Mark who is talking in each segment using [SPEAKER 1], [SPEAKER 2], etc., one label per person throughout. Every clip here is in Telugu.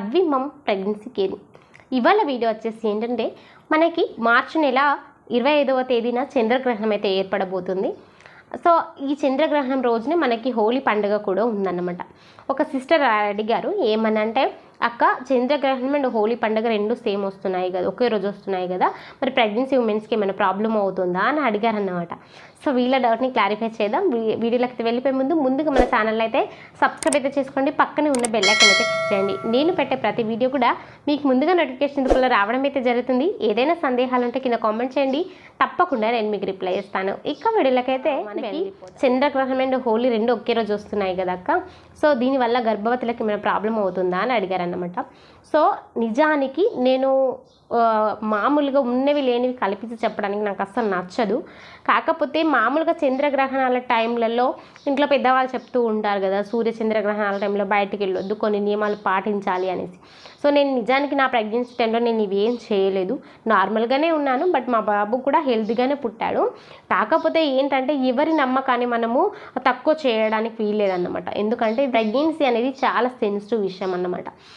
[SPEAKER 1] అద్విమం ప్రెగ్నెన్సీ కేర్ ఇవాళ వీడియో వచ్చేసి ఏంటంటే మనకి మార్చి నెల ఇరవై ఐదవ తేదీన చంద్రగ్రహణం అయితే ఏర్పడబోతుంది. సో ఈ చంద్రగ్రహణం రోజునే మనకి హోలీ పండుగ కూడా ఉందన్నమాట. ఒక సిస్టర్ అడిగారు ఏమనంటే అక్క చంద్రగ్రహణం అండ్ హోలీ పండుగ రెండు సేమ్ వస్తున్నాయి కదా ఒకే రోజు వస్తున్నాయి కదా మరి ప్రెగ్నెన్సీ ఉమెన్స్కి ఏమైనా ప్రాబ్లం అవుతుందా అని అడిగారు అన్నమాట సో వీళ్ళ డౌట్ని క్లారిఫై చేద్దాం. వీడియోలోకి వెళ్ళిపోయే ముందు ముందుగా మన ఛానల్ అయితే సబ్స్క్రైబ్ అయితే చేసుకోండి. పక్కనే ఉన్న బెల్ ఐకాన్ అయితే క్లిక్ చేయండి. నేను పెట్టే ప్రతి వీడియో కూడా మీకు ముందుగా నోటిఫికేషన్ రూపంలో రావడం అయితే జరుగుతుంది. ఏదైనా సందేహాలు ఉంటే కింద కామెంట్ చేయండి. తప్పకుండా నేను మీకు రిప్లై చేస్తాను ఇక వీడియోలకైతే మనకి చంద్రగ్రహణం అండ్ హోలీ రెండు ఒకే రోజు వస్తున్నాయి కదా అక్క. సో దీనివల్ల గర్భవతులకి ఏమైనా ప్రాబ్లం అవుతుందా అని అన్నమాట. సో నిజానికి నేను మామూలుగా ఉన్నవి లేనివి కలిపి చెప్పడానికి నాకు అస్సలు నచ్చదు. కాకపోతే మామూలుగా చంద్రగ్రహణాల టైంలలో ఇంట్లో పెద్దవాళ్ళు చెప్తూ ఉంటారు కదా సూర్య చంద్రగ్రహణాల టైంలో బయటకు వెళ్ళొద్దు కొన్ని నియమాలు పాటించాలి అనేసి. సో నేను నిజానికి నా ప్రెగ్నెన్సీ టైంలో నేను ఇవేం చేయలేదు. నార్మల్గానే ఉన్నాను బట్ మా బాబు కూడా హెల్తీగానే పుట్టాడు. కాకపోతే ఏంటంటే ఎవరి నమ్మకాన్ని మనము తక్కువ చేయడానికి వీల్లేదన్నమాట. ఎందుకంటే ప్రెగ్నెన్సీ అనేది చాలా సెన్సిటివ్ విషయం అన్నమాట.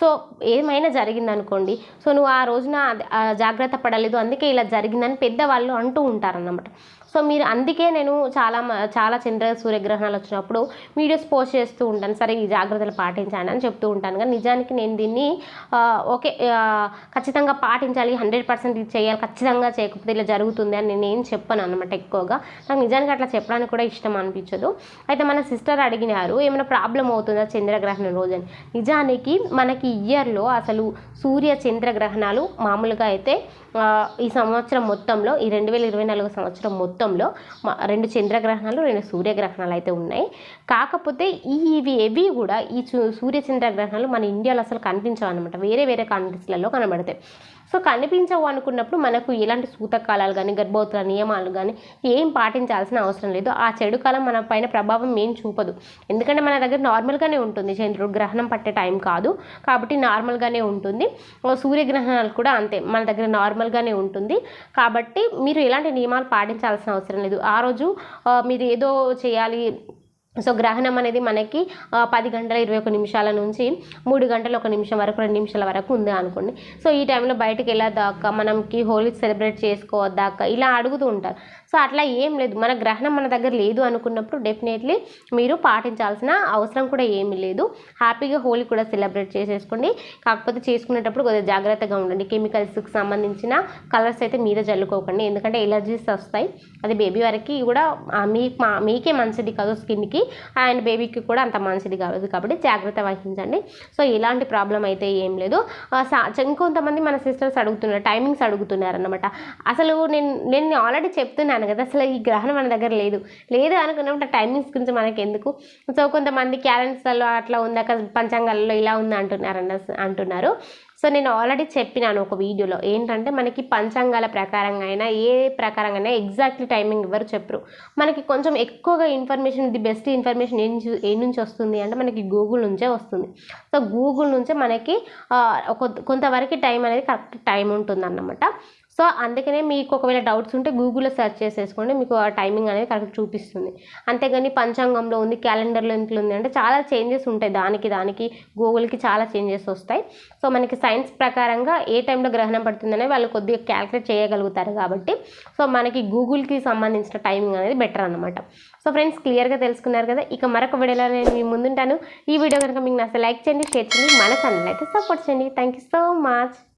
[SPEAKER 1] సో ఏమైనా జరిగిందనుకోండి. సో నువ్వు ఆ రోజున జాగ్రత్త పడలేదు అందుకే ఇలా జరిగిందని పెద్దవాళ్ళు అంటూ ఉంటారన్నమాట. సో మీరు అందుకే నేను చాలా మ- చాలా చంద్ర సూర్యగ్రహణాలు వచ్చినప్పుడు వీడియోస్ పోస్ట్ చేస్తూ ఉంటాను. సరే ఈ జాగ్రత్తలు పాటించండి అని చెప్తూ ఉంటాను. కానీ నిజానికి నేను దీన్ని ఓకే ఖచ్చితంగా పాటించాలి హండ్రెడ్ పర్సెంట్ ఇది చేయాలి ఖచ్చితంగా చేయకపోతే ఇలా జరుగుతుంది అని నేను ఏం చెప్పాను అనమాట ఎక్కువగా. నాకు నిజానికి అట్లా చెప్పడానికి కూడా ఇష్టం అనిపించదు. అయితే మన సిస్టర్ అడిగినారు ఏమైనా ప్రాబ్లం అవుతుందా చంద్రగ్రహణం రోజు అని. నిజానికి మనకి ఇయర్లో అసలు సూర్య చంద్రగ్రహణాలు మామూలుగా అయితే ఈ సంవత్సరం మొత్తంలో ఈ రెండు వేల ఇరవై నాలుగు సంవత్సరం మొత్తంలో రెండు చంద్రగ్రహణాలు రెండు సూర్యగ్రహణాలు అయితే ఉన్నాయి. కాకపోతే ఈ ఇవి ఏవి కూడా ఈ చూ- సూర్య చంద్రగ్రహణాలు మన ఇండియాలో అసలు కనిపించవు అనమాట వేరే వేరే కంట్రీస్లలో కనబడతాయి. సో కనిపించవు అనుకున్నప్పుడు మనకు ఎలాంటి సూతకాలాలు కానీ గర్భవతుల నియమాలు కానీ ఏం పాటించాల్సిన అవసరం లేదు. ఆ చెడు కాలం మన పైన ప్రభావం ఏం చూపదు. ఎందుకంటే మన దగ్గర నార్మల్గానే ఉంటుంది. చంద్రుడు గ్రహణం పట్టే టైం కాదు. కాబట్టి నార్మల్గానే ఉంటుంది. సూర్యగ్రహణాలు కూడా అంతే. మన దగ్గర నార్మల్గానే ఉంటుంది. కాబట్టి మీరు ఎలాంటి నియమాలు పాటించాల్సిన అవసరం లేదు. ఆ రోజు మీరు ఏదో చేయాలి సో గ్రహణం అనేది మనకి పది గంటల ఇరవై ఒక నిమిషాల నుంచి మూడు గంటల ఒక నిమిషం వరకు రెండు నిమిషాల వరకు ఉంది అనుకోండి. సో ఈ టైంలో బయటకు వెళ్ళొద్దాక మనకి హోలీ సెలబ్రేట్ చేసుకోవద్దాకా ఇలా అడుగుతూ ఉంటారు. సో అట్లా ఏం లేదు. మన గ్రహణం మన దగ్గర లేదు అనుకున్నప్పుడు డెఫినెట్లీ మీరు పాటించాల్సిన అవసరం కూడా ఏమీ లేదు. హ్యాపీగా హోలీ కూడా సెలబ్రేట్ చేసేసుకోండి. కాకపోతే చేసుకునేటప్పుడు కొద్దిగా జాగ్రత్తగా ఉండండి. కెమికల్స్కి సంబంధించిన కలర్స్ అయితే మీద జల్లుకోకండి ఎందుకంటే ఎలర్జీస్ వస్తాయి. అది బేబీ వరకు కూడా మీ మా- మీకే మంచిది కాదు స్కిన్కి అండ్ బేబీకి కూడా అంత మంచిది కాదు కాబట్టి జాగ్రత్త వహించండి. సో ఇలాంటి ప్రాబ్లం అయితే ఏం లేదు. ఇంకొంతమంది మన సిస్టర్స్ అడుగుతున్నారు టైమింగ్స్ అడుగుతున్నారనమాట అసలు నేను నేను ఆల్రెడీ చెప్తున్నాను కదా అసలు ఈ గ్రహణం మన దగ్గర లేదు. లేదు అనుకున్నప్పుడు టైమింగ్స్ గురించి మనకి ఎందుకు సో కొంతమంది క్యాలెండర్స్లలో అట్లా ఉందాక పంచాంగాలలో ఇలా ఉంది అంటున్నారు అంటున్నారు. సో నేను ఆల్రెడీ చెప్పినాను ఒక వీడియోలో ఏంటంటే మనకి పంచాంగాల ప్రకారంగా అయినా ఏ ప్రకారంగా అయినా ఎగ్జాక్ట్లీ టైమింగ్ ఎవరు చెప్పరు. మనకి కొంచెం ఎక్కువగా ఇన్ఫర్మేషన్ ది బెస్ట్ ఇన్ఫర్మేషన్ ఏం నుంచి ఏ నుంచి వస్తుంది అంటే మనకి గూగుల్ నుంచే వస్తుంది. సో గూగుల్ నుంచే మనకి కొంత- కొంతవరకు టైం అనేది కరెక్ట్ టైం ఉంటుంది అన్నమాట సో అందుకనే మీకు ఒకవేళ డౌట్స్ ఉంటే గూగుల్లో సెర్చ్ చేసేసుకోండి. మీకు ఆ టైమింగ్ అనేది కరెక్ట్ చూపిస్తుంది. అంతేగాని పంచాంగంలో ఉంది క్యాలెండర్లో ఇంట్లో ఉంది అంటే చాలా చేంజెస్ ఉంటాయి. దానికి దానికి గూగుల్కి చాలా చేంజెస్ వస్తాయి. సో మనకి సైన్స్ ప్రకారంగా ఏ టైంలో గ్రహణం పడుతుందనే వాళ్ళు కొద్దిగా క్యాలిక్యులేట్ చేయగలుగుతారు కాబట్టి. సో మనకి గూగుల్కి సంబంధించిన టైమింగ్ అనేది బెటర్ అనమాట సో ఫ్రెండ్స్ క్లియర్గా తెలుసుకున్నారు కదా? ఇక మరొక వీడియోలో నేను మీ ముందుంటాను. ఈ వీడియో కనుక మీకు నచ్చ లైక్ చేయండి షేర్ చేయండి. మన ఛానల్ అయితే సపోర్ట్ చేయండి. Thank you so much.